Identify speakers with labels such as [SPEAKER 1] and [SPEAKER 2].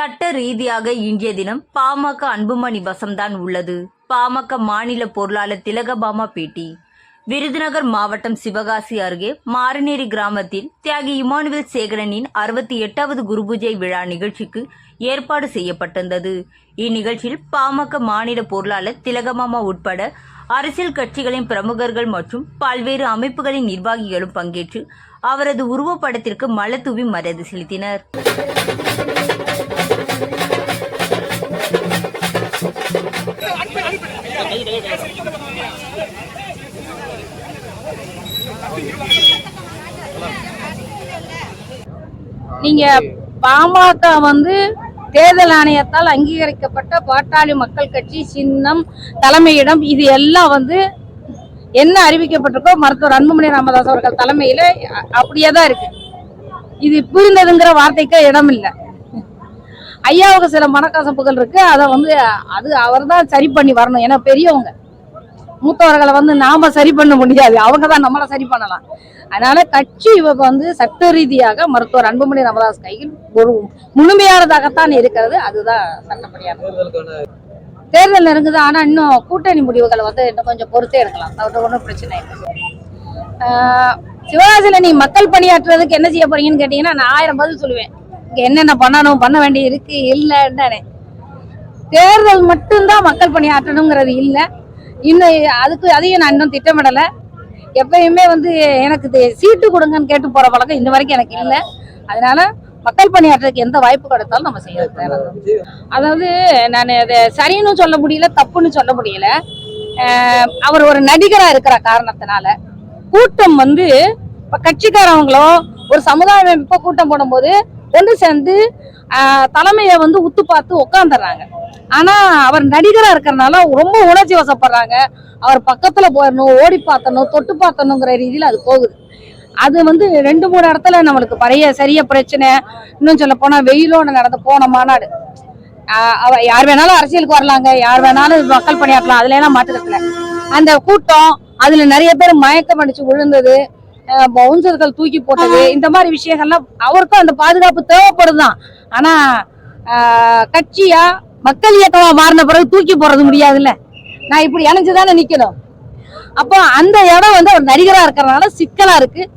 [SPEAKER 1] சட்ட ரீதியாக இன்றைய தினம் பாமக அன்புமணி வசம்தான் உள்ளது. பாமக மாநில பொருளாளர் திலகபாமா பேட்டி. விருதுநகர் மாவட்டம் சிவகாசி அருகே மாரநேரி கிராமத்தில் தியாகி இமானுவேல் சேகரனின் அறுபத்தி எட்டாவது குருபூஜை விழா நிகழ்ச்சிக்கு ஏற்பாடு செய்யப்பட்டிருந்தது. இந்நிகழ்ச்சியில் பாமக மாநில பொருளாளர் திலகமாமா உட்பட அரசியல் கட்சிகளின் பிரமுகர்கள் மற்றும் பல்வேறு அமைப்புகளின் நிர்வாகிகளும் பங்கேற்று அவரது உருவப்படத்திற்கு மலத்தூவி மரியாதை செலுத்தினர்.
[SPEAKER 2] நீங்க பாமக வந்து தேர்தல் ஆணையத்தால் அங்கீகரிக்கப்பட்ட பாட்டாளி மக்கள் கட்சி சின்னம் தலைமையிடம் இது எல்லாம் வந்து என்ன அறிவிக்கப்பட்டிருக்கோ மருத்துவர் அன்புமணி ராமதாஸ் அவர்கள் தலைமையில அப்படியே தான் இருக்கு. இது புரிந்ததுங்கிற வார்த்தைக்கு இடம் இல்லை ஐயாவுக்கு சில மனக்கசப்புகள் இருக்கு. அதை வந்து அது அவர் தான் சரி பண்ணி வரணும். ஏன்னா பெரியவங்க. மூத்தவர்களை வந்து நாம சரி பண்ண முடியாது. அவங்க தான் நம்மளை சரி பண்ணலாம். அதனால கட்சி இவங்க வந்து சட்ட ரீதியாக மருத்துவர் அன்புமணி ராமதாஸ் கையில் ஒரு முழுமையானதாகத்தான் இருக்கிறது. அதுதான் சட்டப்படியான தேர்தல். நெருங்குது. ஆனா இன்னும் கூட்டணி முடிவுகளை வந்து இன்னும் கொஞ்சம் பொறுத்தே எடுக்கலாம் அது ஒன்றும் பிரச்சனை இல்லை. ஆஹ் நீ மக்கள் பணியாற்றுறதுக்கு என்ன செய்ய போறீங்கன்னு கேட்டீங்கன்னா நான் ஆயிரம் பதில் சொல்லுவேன். இங்கே என்னென்ன பண்ணணும் பண்ண வேண்டி இருக்கு இல்லைன்னு தேர்தல் மட்டும்தான் மக்கள் பணியாற்றணுங்கிறது இல்லை. இன்னும் அதுக்கு அதையும் நான் இன்னும் திட்டமிடலை. எப்பயுமே வந்து எனக்கு சீட்டு கொடுங்கன்னு கேட்டு போகிற பழக்கம் இந்த வரைக்கும் எனக்கு இல்லை. அதனால மக்கள் பணியாற்றுறதுக்கு எந்த வாய்ப்பு கிடைத்தாலும் நம்ம செய்யறது அதாவது நான் அதை சரின்னு சொல்ல முடியல தப்புன்னு சொல்ல முடியல. அவர் ஒரு நடிகராக இருக்கிற காரணத்தினால கூட்டம் வந்து இப்போ கட்சிக்காரவங்களோ ஒரு சமுதாய அமைப்போ கூட்டம் போடும்போது ஒன்று சேர்ந்து தலைமையை வந்து உத்து பார்த்து உட்காந்துடுறாங்க ஆனா அவர் நடிகரா இருக்கிறனால ரொம்ப உணர்ச்சி வசப்படுறாங்க. அவர் பக்கத்துல போயிடணும் ஓடி பார்த்தணும் தொட்டு பார்த்தணுங்கிற ரீதியில அது போகுது. அது வந்து ரெண்டு மூணு இடத்துல நம்மளுக்கு பழைய சரிய பிரச்சனை. இன்னும் சொல்ல போனா வெயிலோட நடந்து போன மாநாடு. அவ யார் வேணாலும் அரசியலுக்கு வரலாங்க. யார் வேணாலும் மக்கள் பணியாற்றலாம். அதுல எல்லாம் மாற்றுறதுல. அந்த கூட்டம் அதுல நிறைய பேர் மயக்கம் அடிச்சு விழுந்தது. பவுன்சர்கள் தூக்கி போட்டது. இந்த மாதிரி விஷயங்கள்லாம் அவருக்கும் அந்த பாதுகாப்பு தேவைப்படுதுதான். ஆனா ஆஹ் கட்சியா மக்கள் இயக்கமா மாறின பிறகு தூக்கி போறது முடியாதுல்ல. நான் இப்படி இணைஞ்சுதானே நிக்கணும். அப்போ அந்த இடம் வந்து ஒரு நடிகரா இருக்கிறதுனால சிக்கலா இருக்கு.